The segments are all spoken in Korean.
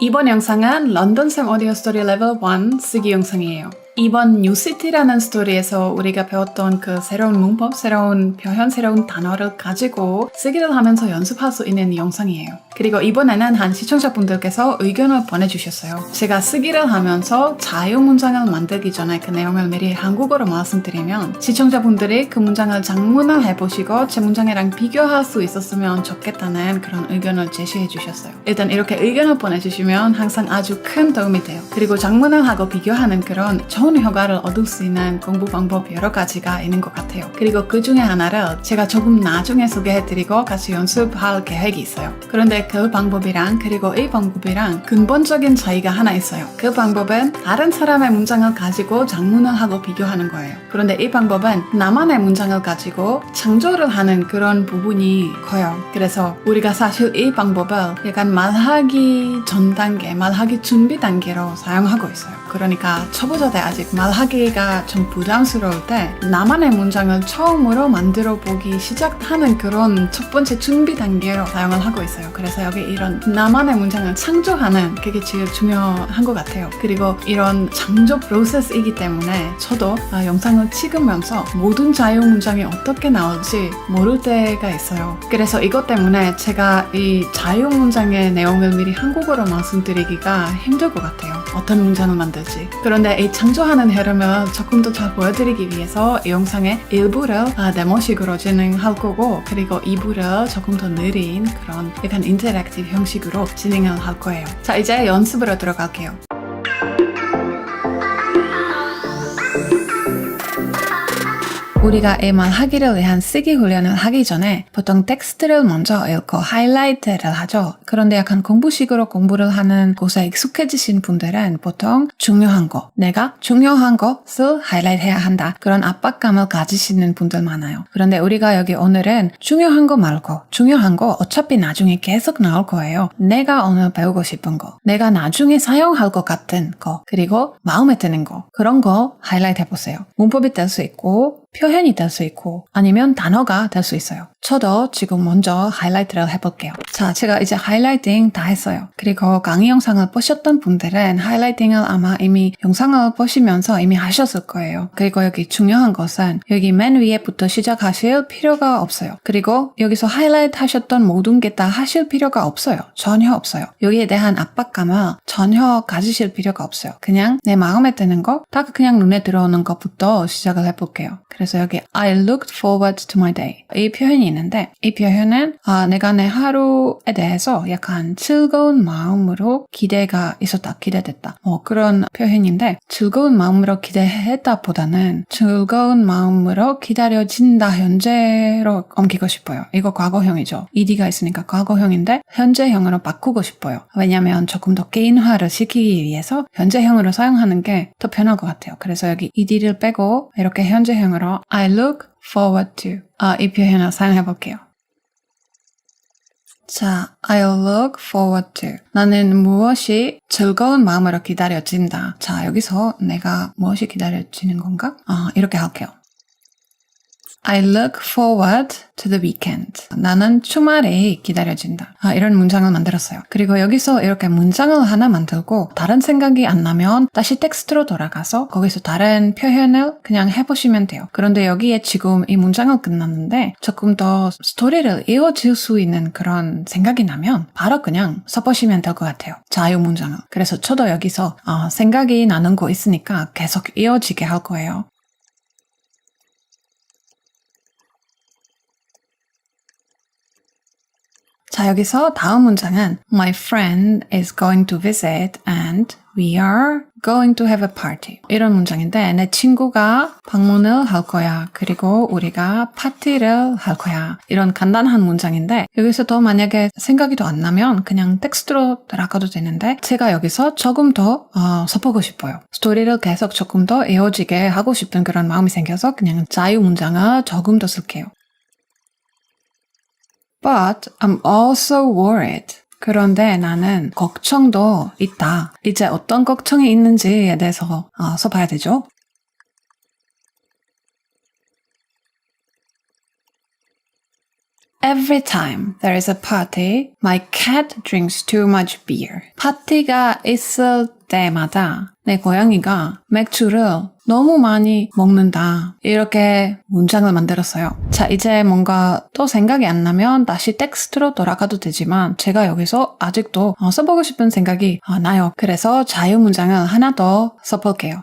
이번 영상은 런던샘 오디오 스토리 레벨 1 쓰기 영상이에요. 이번 뉴시티라는 스토리에서 우리가 배웠던 그 새로운 문법, 새로운 표현, 새로운 단어를 가지고 쓰기를 하면서 연습할 수 있는 영상이에요. 그리고 이번에는 한 시청자분들께서 의견을 보내주셨어요. 제가 쓰기를 하면서 자유 문장을 만들기 전에 그 내용을 미리 한국어로 말씀드리면 시청자분들이 그 문장을 장문을 해보시고 제 문장이랑 비교할 수 있었으면 좋겠다는 그런 의견을 제시해 주셨어요. 일단 이렇게 의견을 보내주시면 항상 아주 큰 도움이 돼요. 그리고 장문을 하고 비교하는 그런 좋은 효과를 얻을 수 있는 공부 방법 여러 가지가 있는 것 같아요. 그리고 그 중에 하나를 제가 조금 나중에 소개해드리고 같이 연습할 계획이 있어요. 그런데 그 방법이랑 그리고 이 방법이랑 근본적인 차이가 하나 있어요. 그 방법은 다른 사람의 문장을 가지고 장문을 하고 비교하는 거예요. 그런데 이 방법은 나만의 문장을 가지고 창조를 하는 그런 부분이 커요. 그래서 우리가 사실 이 방법을 약간 말하기 전 단계, 말하기 준비 단계로 사용하고 있어요. 그러니까 초보자 때 아직 말하기가 좀 부담스러울 때 나만의 문장을 처음으로 만들어 보기 시작하는 그런 첫 번째 준비 단계로 사용을 하고 있어요. 그래서 여기 이런 나만의 문장을 창조하는 그게 제일 중요한 것 같아요. 그리고 이런 창조 프로세스이기 때문에 저도 아, 영상을 찍으면서 모든 자유 문장이 어떻게 나올지 모를 때가 있어요. 그래서 이것 때문에 제가 이 자유 문장의 내용을 미리 한국어로 말씀드리기가 힘들 것 같아요. 어떤 문장을 만들지. 그런데 이 창조하는 흐름을 조금 더 잘 보여드리기 위해서 이 영상의 일부를 아, 데모식으로 진행할 거고 그리고 2부를 조금 더 느린 그런 약간 인터랙티브 형식으로 진행을 할 거예요. 자 이제 연습으로 들어갈게요. 우리가 이 말하기를 위한 쓰기 훈련을 하기 전에 보통 텍스트를 먼저 읽고 하이라이트를 하죠. 그런데 약간 공부식으로 공부를 하는 곳에 익숙해지신 분들은 보통 중요한 거, 내가 중요한 것을 하이라이트 해야 한다. 그런 압박감을 가지시는 분들 많아요. 그런데 우리가 여기 오늘은 중요한 거 말고 중요한 거 어차피 나중에 계속 나올 거예요. 내가 오늘 배우고 싶은 거, 내가 나중에 사용할 것 같은 거, 그리고 마음에 드는 거, 그런 거 하이라이트 해보세요. 문법이 될 수 있고 표현이 될 수 있고 아니면 단어가 될 수 있어요. 저도 지금 먼저 하이라이트를 해볼게요. 자, 제가 이제 하이라이팅 다 했어요. 그리고 강의 영상을 보셨던 분들은 하이라이팅을 아마 이미 영상을 보시면서 이미 하셨을 거예요. 그리고 여기 중요한 것은 여기 맨 위에부터 시작하실 필요가 없어요. 그리고 여기서 하이라이트 하셨던 모든 게 다 하실 필요가 없어요. 전혀 없어요. 여기에 대한 압박감을 전혀 가지실 필요가 없어요. 그냥 내 마음에 드는 거, 딱 그냥 눈에 들어오는 것부터 시작을 해볼게요. 그래서 여기 I looked forward to my day. 이 표현이 있는데 이 표현은 아, 내가 내 하루에 대해서 약간 즐거운 마음으로 기대가 있었다, 기대됐다. 뭐 그런 표현인데 즐거운 마음으로 기대했다 보다는 즐거운 마음으로 기다려진다 현재로 옮기고 싶어요. 이거 과거형이죠. ed가 있으니까 과거형인데 현재형으로 바꾸고 싶어요. 왜냐면 조금 더 개인화를 시키기 위해서 현재형으로 사용하는 게 더 편할 것 같아요. 그래서 여기 ed를 빼고 이렇게 현재형으로 I look forward to 아, 이 표현을 사용해 볼게요. 자, I'll look forward to. 나는 무엇이 즐거운 마음으로 기다려진다. 자, 여기서 내가 무엇이 기다려지는 건가? 아, 이렇게 할게요. I look forward to the weekend. 나는 주말이 기다려진다. 아, 이런 문장을 만들었어요. 그리고 여기서 이렇게 문장을 하나 만들고 다른 생각이 안 나면 다시 텍스트로 돌아가서 거기서 다른 표현을 그냥 해보시면 돼요. 그런데 여기에 지금 이 문장을 끝났는데 조금 더 스토리를 이어질 수 있는 그런 생각이 나면 바로 그냥 써보시면 될 것 같아요. 자유 문장을. 그래서 저도 여기서 어, 생각이 나는 거 있으니까 계속 이어지게 할 거예요. 자, 여기서 다음 문장은 My friend is going to visit and we are going to have a party. 이런 문장인데 내 친구가 방문을 할 거야. 그리고 우리가 파티를 할 거야. 이런 간단한 문장인데 여기서 더 만약에 생각이 더 안 나면 그냥 텍스트로 들어가도 되는데 제가 여기서 조금 더 어, 써보고 싶어요. 스토리를 계속 조금 더 이어지게 하고 싶은 그런 마음이 생겨서 그냥 자유 문장을 조금 더 쓸게요. But I'm also worried. 그런데 나는 걱정도 있다. 이제 어떤 걱정이 있는지에 대해서 어, 써봐야 되죠. Every time there is a party, my cat drinks too much beer. 파티가 있을 때마다 내 고양이가 맥주를 너무 많이 먹는다. 이렇게 문장을 만들었어요. 자, 이제 뭔가 또 생각이 안 나면 다시 텍스트로 돌아가도 되지만 제가 여기서 아직도 어, 써보고 싶은 생각이 어, 나요. 그래서 자유 문장을 하나 더 써볼게요.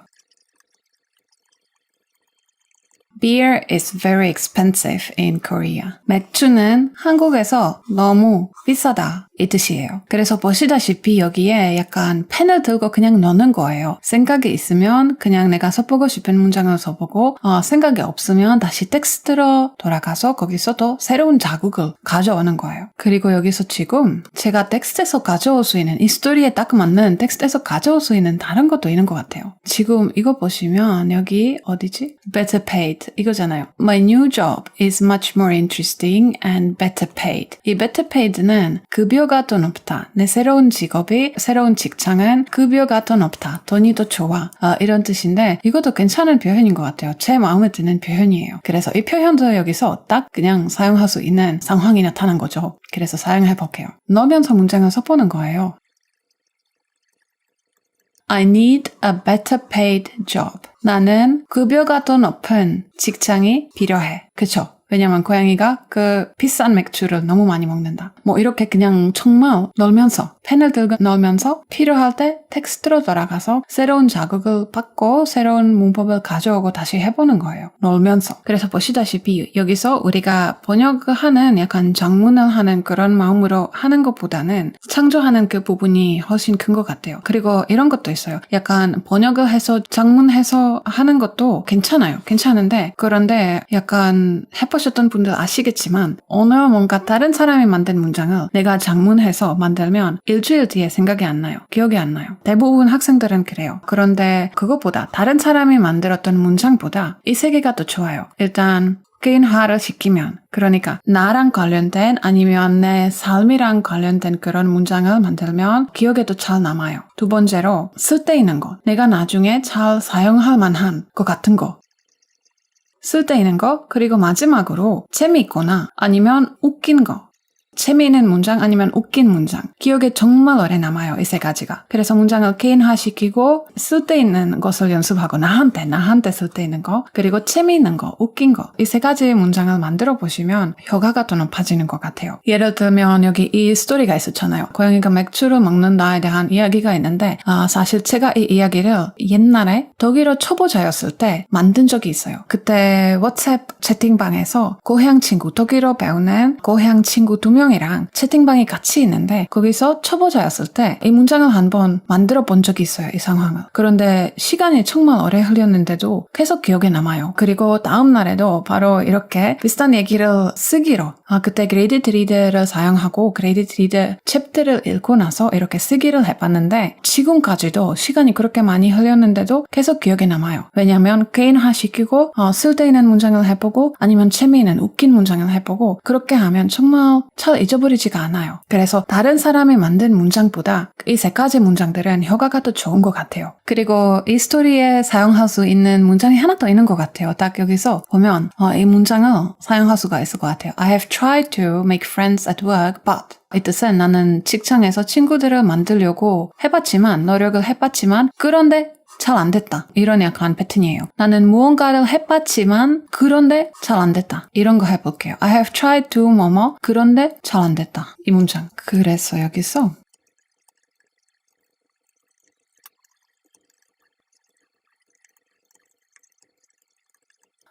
Beer is very expensive in Korea. 맥주는 한국에서 너무 비싸다. 이 뜻이에요. 그래서 보시다시피 여기에 약간 펜을 들고 그냥 넣는 거예요. 생각이 있으면 그냥 내가 써보고 싶은 문장을 써보고 어, 생각이 없으면 다시 텍스트로 돌아가서 거기서 또 새로운 자극을 가져오는 거예요. 그리고 여기서 지금 제가 텍스트에서 가져올 수 있는 이 스토리에 딱 맞는 텍스트에서 가져올 수 있는 다른 것도 있는 것 같아요. 지금 이거 보시면 여기 어디지? Better paid 이거잖아요. My new job is much more interesting and better paid. 이 better paid는 급여 가 더 높다. 내 새로운 직업이 새로운 직장은 급여가 더 높다. 돈이 더 좋아. 어, 이런 뜻인데 이것도 괜찮은 표현인 것 같아요. 제 마음에 드는 표현이에요. 그래서 이 표현도 여기서 딱 그냥 사용할 수 있는 상황이 나타난 거죠. 그래서 사용해 볼게요. 넣으면서 문장을 써보는 거예요. I need a better paid job. 나는 급여가 더 높은 직장이 필요해. 그쵸? 왜냐면 고양이가 그 비싼 맥주를 너무 많이 먹는다. 뭐 이렇게 그냥 정말 놀면서 펜을 들고 놀면서 필요할 때 텍스트로 돌아가서 새로운 자극을 받고 새로운 문법을 가져오고 다시 해보는 거예요. 놀면서. 그래서 보시다시피 여기서 우리가 번역을 하는 약간 장문을 하는 그런 마음으로 하는 것보다는 창조하는 그 부분이 훨씬 큰 것 같아요. 그리고 이런 것도 있어요. 약간 번역을 해서 장문해서 하는 것도 괜찮아요. 괜찮은데 그런데 약간 해보셨던 분들 아시겠지만 오늘 뭔가 다른 사람이 만든 문장을 내가 장문해서 만들면 일주일 뒤에 생각이 안 나요. 기억이 안 나요. 대부분 학생들은 그래요. 그런데 그것보다 다른 사람이 만들었던 문장보다 이세 개가 더 좋아요. 일단 개인화를 시키면 그러니까 나랑 관련된 아니면 내 삶이랑 관련된 그런 문장을 만들면 기억에도 잘 남아요. 두 번째로 쓸데있는 거. 내가 나중에 잘 사용할 만한 것 같은 거. 쓸데있는 거, 그리고 마지막으로 재미있거나 아니면 웃긴 거. 재미있는 문장 아니면 웃긴 문장. 기억에 정말 오래 남아요, 이 세 가지가. 그래서 문장을 개인화시키고 쓸데있는 것을 연습하고 나한테, 나한테 쓸데있는 거, 그리고 재미있는 거, 웃긴 거. 이 세 가지의 문장을 만들어 보시면 효과가 더 높아지는 것 같아요. 예를 들면 여기 이 스토리가 있었잖아요. 고양이가 맥주를 먹는다에 대한 이야기가 있는데 아, 사실 제가 이 이야기를 옛날에 독일어 초보자였을 때 만든 적이 있어요. 그때 워츠앱 채팅방에서 고향 친구, 독일어 배우는 고향 친구 두명 이랑 채팅방이 같이 있는데 거기서 초보자였을 때 이 문장을 한번 만들어 본 적이 있어요. 이 상황을. 그런데 시간이 정말 오래 흘렸는데도 계속 기억에 남아요. 그리고 다음 날에도 바로 이렇게 비슷한 얘기를 쓰기로 아, 그때 그레이디드 리드를 사용하고 그레이디드 리드 챕터를 읽고 나서 이렇게 쓰기를 해봤는데 지금까지도 시간이 그렇게 많이 흘렸는데도 계속 기억에 남아요. 왜냐면 개인화 시키고 어, 쓸데있는 문장을 해보고 아니면 재미있는 웃긴 문장을 해보고 그렇게 하면 정말 잘 잊어버리지가 않아요. 그래서 다른 사람이 만든 문장보다 이 세 가지 문장들은 효과가 더 좋은 것 같아요. 그리고 이 스토리에 사용할 수 있는 문장이 하나 더 있는 것 같아요. 딱 여기서 보면 어, 이 문장을 사용할 수가 있을 것 같아요. I have tried to make friends at work, but 이 뜻은 나는 직장에서 친구들을 만들려고 해봤지만 노력을 해봤지만 그런데 잘 안 됐다. 이런 약간 패턴이에요. 나는 무언가를 해봤지만 그런데 잘 안 됐다. 이런 거 해볼게요. I have tried to 뭐뭐 그런데 잘 안 됐다. 이 문장. 그래서 여기서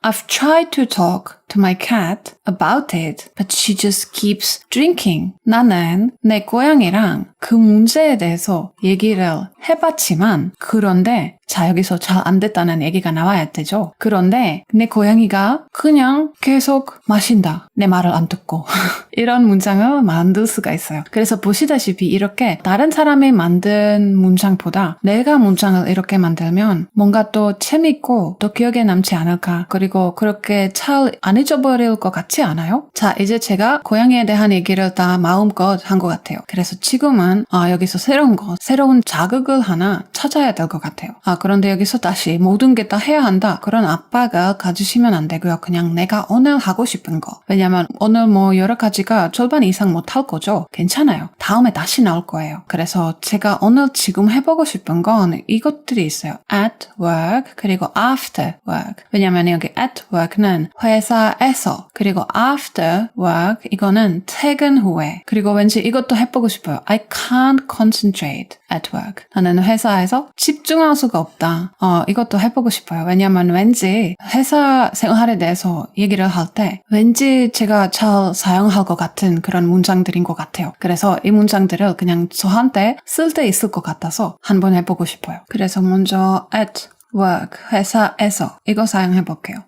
I've tried to talk to my cat about it, but she just keeps drinking. 나는 내 고양이랑 그 문제에 대해서 얘기를 해봤지만, 그런데, 자, 여기서 잘 안 됐다는 얘기가 나와야 되죠. 그런데 내 고양이가 그냥 계속 마신다. 내 말을 안 듣고. 이런 문장을 만들 수가 있어요. 그래서 보시다시피 이렇게 다른 사람이 만든 문장보다 내가 문장을 이렇게 만들면 뭔가 또 재밌고 또 기억에 남지 않을까. 그리고 그렇게 잘 안 잊어버릴 것 같지 않아요? 자, 이제 제가 고양이에 대한 얘기를 다 마음껏 한 것 같아요. 그래서 지금은 아, 여기서 새로운 거, 새로운 자극을 하나 찾아야 될 것 같아요. 아, 그런데 여기서 다시 모든 게 다 해야 한다. 그런 압박을 가지시면 안 되고요. 그냥 내가 오늘 하고 싶은 거. 왜냐면 오늘 뭐 여러 가지가 절반 이상 못 할 거죠. 괜찮아요. 다음에 다시 나올 거예요. 그래서 제가 오늘 지금 해보고 싶은 건 이것들이 있어요. at work, 그리고 after work. 왜냐면 여기 at work는 회사 에서, 그리고 after work, 이거는 퇴근 후에. 그리고 왠지 이것도 해보고 싶어요. I can't concentrate at work. 나는 회사에서 집중할 수가 없다. 어, 이것도 해보고 싶어요. 왜냐면 왠지 회사 생활에 대해서 얘기를 할 때 왠지 제가 잘 사용할 것 같은 그런 문장들인 것 같아요. 그래서 이 문장들을 그냥 저한테 쓸 때 있을 것 같아서 한번 해보고 싶어요. 그래서 먼저 at work, 회사에서 이거 사용해 볼게요.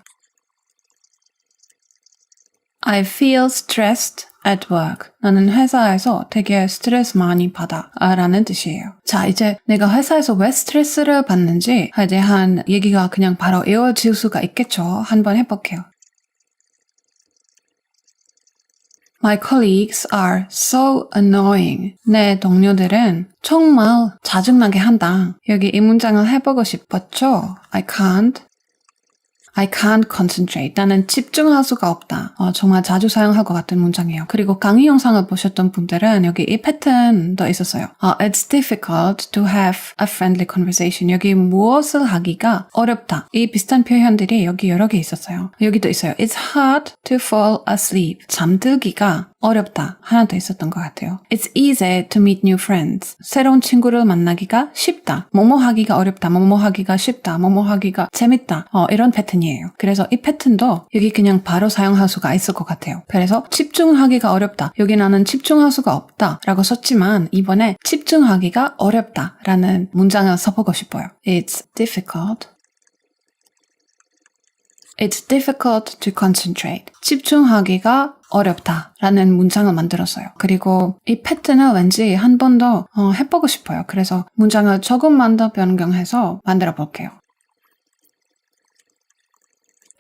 I feel stressed at work. 나는 회사에서 되게 스트레스 많이 받아. 라는 뜻이에요. 자, 이제 내가 회사에서 왜 스트레스를 받는지에 대한 얘기가 그냥 바로 이어질 수가 있겠죠. 한번 해볼게요. My colleagues are so annoying. 내 동료들은 정말 짜증나게 한다. 여기 이 문장을 해보고 싶었죠? I can't I can't concentrate. 나는 집중할 수가 없다. 어, 정말 자주 사용할 것 같은 문장이에요. 그리고 강의 영상을 보셨던 분들은 여기 이 패턴도 있었어요. 어, It's difficult to have a friendly conversation. 여기 무엇을 하기가 어렵다. 이 비슷한 표현들이 여기 여러 개 있었어요. 여기도 있어요. It's hard to fall asleep. 잠들기가 어렵다. 하나 더 있었던 것 같아요. It's easy to meet new friends. 새로운 친구를 만나기가 쉽다. 뭐뭐 하기가 어렵다. 뭐뭐 하기가 쉽다. 뭐뭐 하기가 재밌다. 어, 이런 패턴이에요. 그래서 이 패턴도 여기 그냥 바로 사용할 수가 있을 것 같아요. 그래서 집중하기가 어렵다. 여기 나는 집중할 수가 없다. 라고 썼지만 이번에 집중하기가 어렵다. 라는 문장을 써보고 싶어요. It's difficult It's difficult to concentrate. 집중하기가 어렵다. 라는 문장을 만들었어요. 그리고 이 패턴을 왠지 한 번더 어, 해보고 싶어요. 그래서 문장을 조금만 더 변경해서 만들어 볼게요.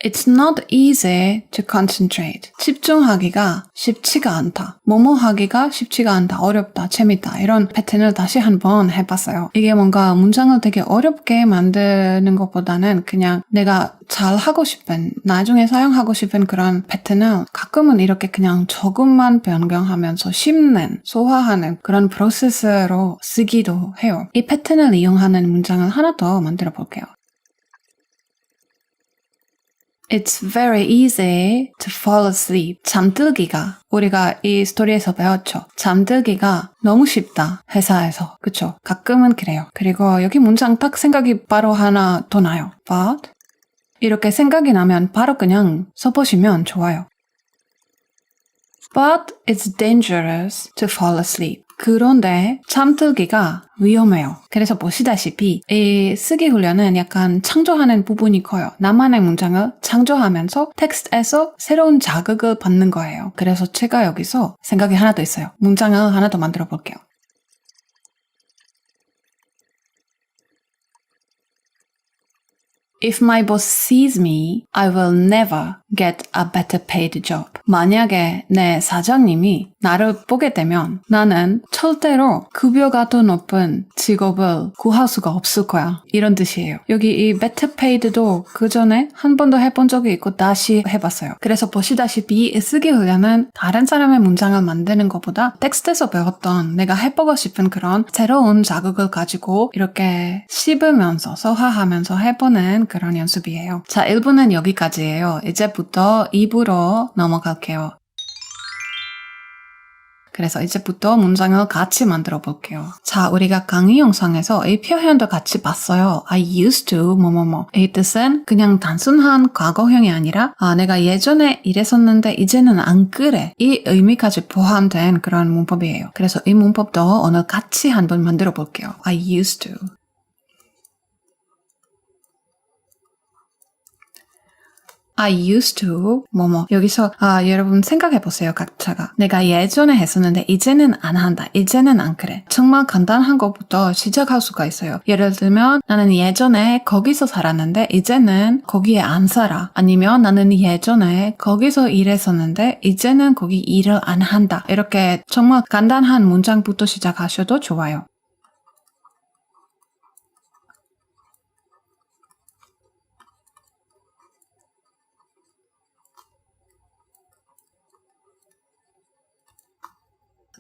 It's not easy to concentrate. 집중하기가 쉽지가 않다. 뭐뭐 하기가 쉽지가 않다. 어렵다. 재밌다. 이런 패턴을 다시 한번 해봤어요. 이게 뭔가 문장을 되게 어렵게 만드는 것보다는 그냥 내가 잘 하고 싶은, 나중에 사용하고 싶은 그런 패턴을 가끔은 이렇게 그냥 조금만 변경하면서 씹는, 소화하는 그런 프로세스로 쓰기도 해요. 이 패턴을 이용하는 문장을 하나 더 만들어 볼게요. It's very easy to fall asleep. 잠들기가 우리가 이 스토리에서 배웠죠. 잠들기가 너무 쉽다. 회사에서. 그쵸? 가끔은 그래요. 그리고 여기 문장 딱 생각이 바로 하나 더 나요. But 이렇게 생각이 나면 바로 그냥 써보시면 좋아요. But it's dangerous to fall asleep. 그런데 잠들기가 위험해요. 그래서 보시다시피 이 쓰기 훈련은 약간 창조하는 부분이 커요. 나만의 문장을 창조하면서 텍스트에서 새로운 자극을 받는 거예요. 그래서 제가 여기서 생각이 하나 더 있어요. 문장을 하나 더 만들어 볼게요. If my boss sees me, I will never get a better paid job. 만약에 내 사장님이 나를 보게 되면 나는 절대로 급여가 더 높은 직업을 구할 수가 없을 거야. 이런 뜻이에요. 여기 이 better paid도 그 전에 한 번도 해본 적이 있고 다시 해봤어요. 그래서 보시다시피 쓰기 훈련은 다른 사람의 문장을 만드는 것보다 텍스트에서 배웠던 내가 해보고 싶은 그런 새로운 자극을 가지고 이렇게 씹으면서 소화하면서 해보는 그런 연습이에요. 자, 1부는 여기까지예요. 이제 부터 2부로 넘어갈게요. 그래서 이제부터 문장을 같이 만들어 볼게요. 자, 우리가 강의 영상에서 이 표현도 같이 봤어요. I used to 뭐뭐뭐. 이 뜻은 그냥 단순한 과거형이 아니라 아, 내가 예전에 이랬었는데 이제는 안 그래. 이 의미까지 포함된 그런 문법이에요. 그래서 이 문법도 오늘 같이 한번 만들어 볼게요. I used to. I used to. 뭐뭐. 여기서 아 여러분 생각해 보세요 각자가. 내가 예전에 했었는데 이제는 안 한다. 이제는 안 그래. 정말 간단한 것부터 시작할 수가 있어요. 예를 들면 나는 예전에 거기서 살았는데 이제는 거기에 안 살아. 아니면 나는 예전에 거기서 일했었는데 이제는 거기 일을 안 한다. 이렇게 정말 간단한 문장부터 시작하셔도 좋아요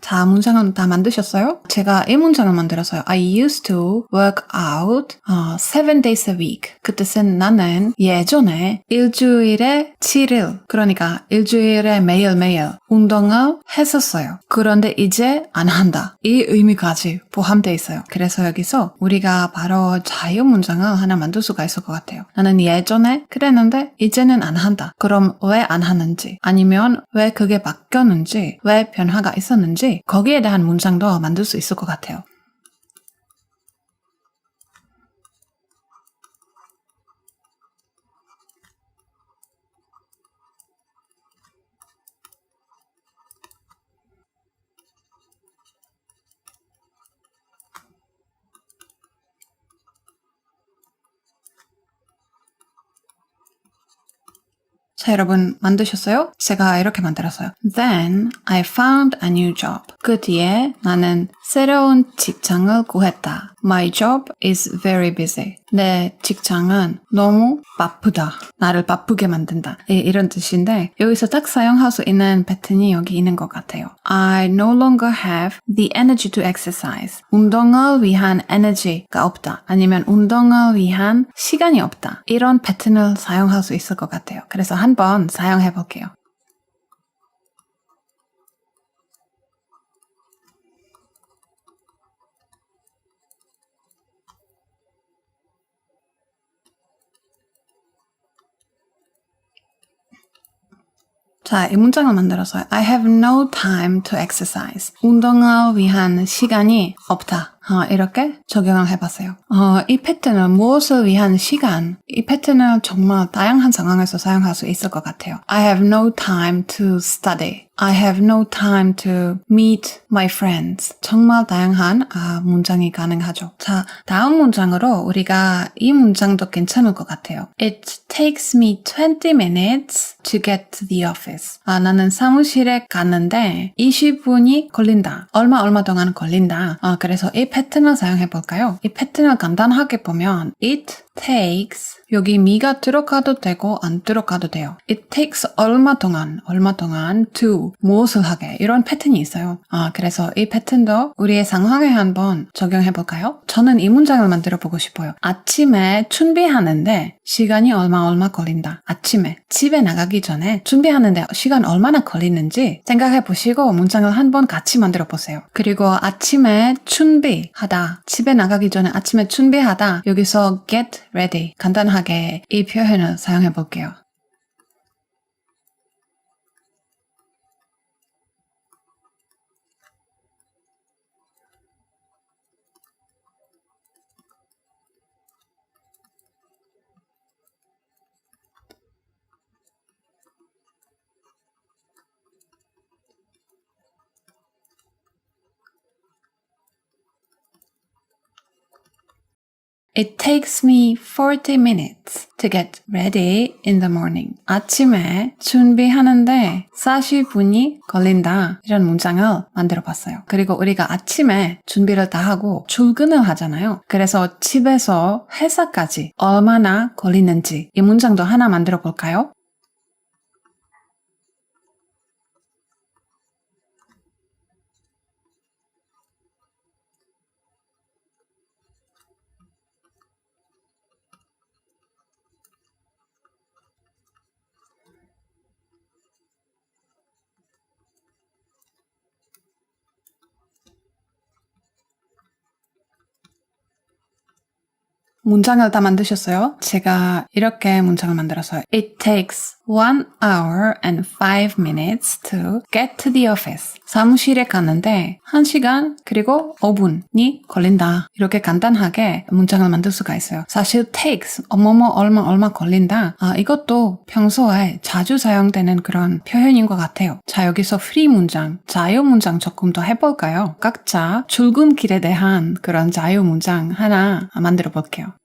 자, 문장은 다 만드셨어요? 제가 이 문장을 만들었어요. I used to work out uh, seven days a week. 그 뜻은 나는 예전에 일주일에 7일, 그러니까 일주일에 매일매일 운동을 했었어요. 그런데 이제 안 한다. 이 의미까지 포함되어 있어요. 그래서 여기서 우리가 바로 자유 문장을 하나 만들 수가 있을 것 같아요. 나는 예전에 그랬는데 이제는 안 한다. 그럼 왜 안 하는지 아니면 왜 그게 바뀌었는지 왜 변화가 있었는지 거기에 대한 문장도 만들 수 있을 것 같아요. 자, 여러분 만드셨어요? 제가 이렇게 만들었어요. Then I found a new job. 그 뒤에 나는 새로운 직장을 구했다. My job is very busy. 내 직장은 너무 바쁘다. 나를 바쁘게 만든다. 이, 이런 뜻인데 여기서 딱 사용할 수 있는 패턴이 여기 있는 것 같아요. I no longer have the energy to exercise. 운동을 위한 에너지가 없다. 아니면 운동을 위한 시간이 없다. 이런 패턴을 사용할 수 있을 것 같아요. 그래서 한번 사용해 볼게요. 자, 이 문장을 만들었어요. I have no time to exercise. 운동을 위한 시간이 없다. 어, 이렇게 적용을 해봤어요. 어, 이 패턴은 무엇을 위한 시간? 이 패턴은 정말 다양한 상황에서 사용할 수 있을 것 같아요. I have no time to study. I have no time to meet my friends. 정말 다양한 아, 문장이 가능하죠. 자, 다음 문장으로 우리가 이 문장도 괜찮을 것 같아요. It takes me 20 minutes to get to the office. 아, 나는 사무실에 갔는데 20분이 걸린다. 얼마 얼마 동안 걸린다. 아, 그래서 이 패턴을 사용해 볼까요? 이 패턴을 간단하게 보면 it takes 여기 미가 들어가도 되고 안 들어가도 돼요. It takes 얼마 동안 얼마 동안 to 무엇을 하게 이런 패턴이 있어요. 아 그래서 이 패턴도 우리의 상황에 한번 적용해 볼까요? 저는 이 문장을 만들어 보고 싶어요. 아침에 준비하는데 시간이 얼마 얼마 걸린다. 아침에 집에 나가기 전에 준비하는데 시간 얼마나 걸리는지 생각해 보시고 문장을 한번 같이 만들어 보세요. 그리고 아침에 준비하다 집에 나가기 전에 아침에 준비하다 여기서 get ready 간단하게 이 표현을 사용해 볼게요. It takes me 40 minutes to get ready in the morning. 아침에 준비하는데 40분이 걸린다. 이런 문장을 만들어 봤어요. 그리고 우리가 아침에 준비를 다 하고 출근을 하잖아요. 그래서 집에서 회사까지 얼마나 걸리는지 이 문장도 하나 만들어 볼까요? 문장을 다 만드셨어요? 제가 이렇게 문장을 만들었어요. It takes one hour and five minutes to get to the office. 사무실에 가는데 1시간 그리고 5분이 걸린다. 이렇게 간단하게 문장을 만들 수가 있어요. 사실 takes 어머머 얼마 얼마 걸린다. 아, 이것도 평소에 자주 사용되는 그런 표현인 것 같아요. 자, 여기서 free 문장, 자유 문장 조금 더 해볼까요? 각자 출근길에 대한 그런 자유 문장 하나 만들어 볼게요.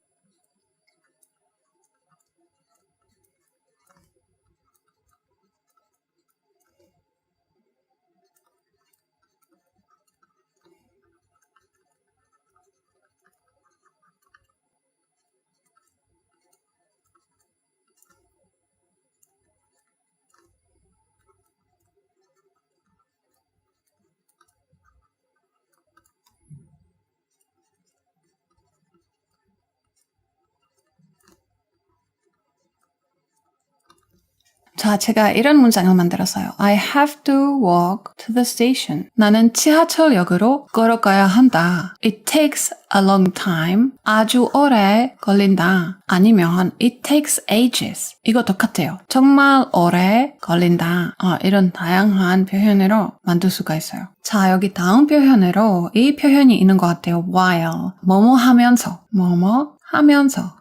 자, 제가 이런 문장을 만들었어요. I have to walk to the station. 나는 지하철역으로 걸어가야 한다. It takes a long time. 아주 오래 걸린다. 아니면 it takes ages. 이거 똑같아요. 정말 오래 걸린다. 아, 이런 다양한 표현으로 만들 수가 있어요. 자, 여기 다음 표현으로 이 표현이 있는 것 같아요. while. 뭐뭐 하면서. 뭐뭐 하면서.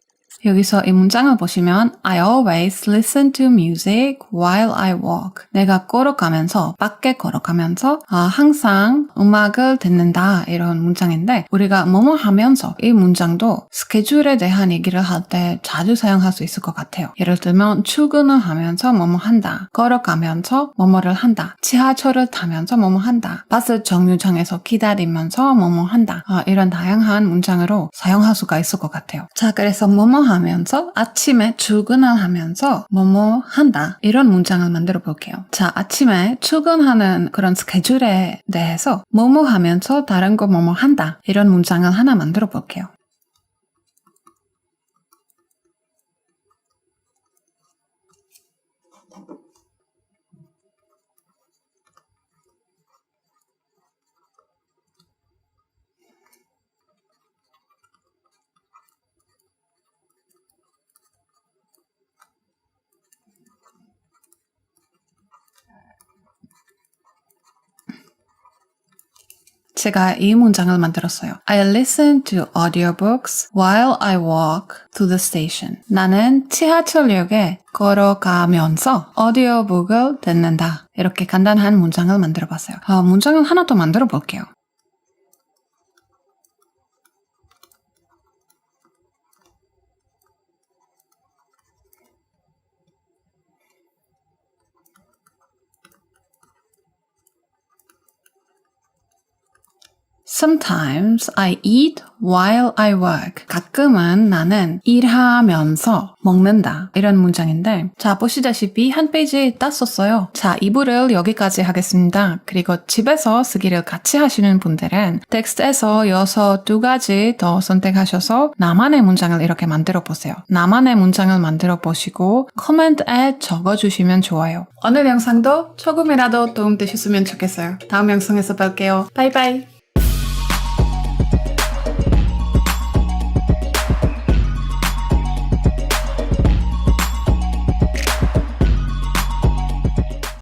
여기서 이 문장을 보시면 I always listen to music while I walk. 내가 걸어가면서 밖에 걸어가면서 아, 항상 음악을 듣는다 이런 문장인데 우리가 뭐뭐 하면서 이 문장도 스케줄에 대한 얘기를 할 때 자주 사용할 수 있을 것 같아요. 예를 들면 출근을 하면서 뭐뭐 한다. 걸어가면서 뭐뭐를 한다. 지하철을 타면서 뭐뭐 한다. 버스 정류장에서 기다리면서 뭐뭐 한다. 아, 이런 다양한 문장으로 사용할 수가 있을 것 같아요. 자, 그래서 뭐뭐 하면서 아침에 출근을 하면서 뭐뭐 한다. 이런 문장을 만들어 볼게요. 자, 아침에 출근하는 그런 스케줄에 대해서 뭐뭐 하면서 다른 거 뭐뭐 한다. 이런 문장을 하나 만들어 볼게요. 제가 이 문장을 만들었어요. I listen to audiobooks while I walk to the station. 나는 지하철역에 걸어가면서 오디오북을 듣는다. 이렇게 간단한 문장을 만들어 봤어요. 아, 문장을 하나 더 만들어 볼게요. Sometimes I eat while I work. 가끔은 나는 일하면서 먹는다. 이런 문장인데, 자, 보시다시피 한 페이지 땄었어요. 자, 2부를 여기까지 하겠습니다. 그리고 집에서 쓰기를 같이 하시는 분들은 텍스트에서 여섯 두 가지 더 선택하셔서 나만의 문장을 이렇게 만들어 보세요. 나만의 문장을 만들어 보시고 코멘트에 적어주시면 좋아요. 오늘 영상도 조금이라도 도움 되셨으면 좋겠어요. 다음 영상에서 뵐게요. 바이바이.